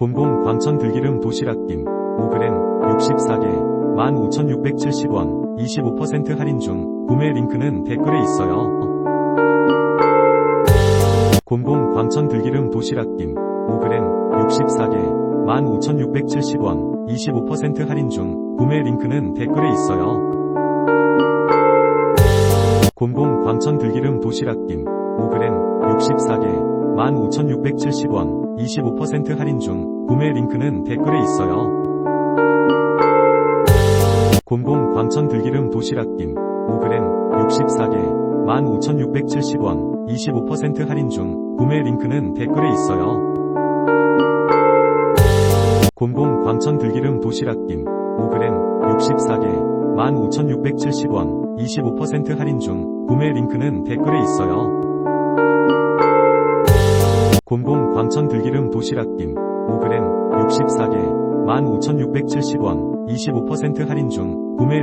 곰곰 광천 들기름 도시락김 5g 64개 15,670원 25% 할인 중 구매 링크는 댓글에 있어요. 곰곰 광천 들기름 도시락김 5g 64개 15,670원 25% 할인 중 구매 링크는 댓글에 있어요. 곰곰 광천 들기름 도시락김 5g 64개 15,670원 25% 할인 중 구매 링크는 댓글에 있어요. 곰곰 광천 들기름 도시락김 5g 64개 15,670원 25% 할인 중 구매 링크는 댓글에 있어요. 곰곰 광천 들기름 도시락김 5g 64개 15,670원 25% 할인 중 구매 링크는 댓글에 있어요. 곰곰 광천 들기름 도시락 김 5g 64개 15,670원 25% 할인 중 구매 링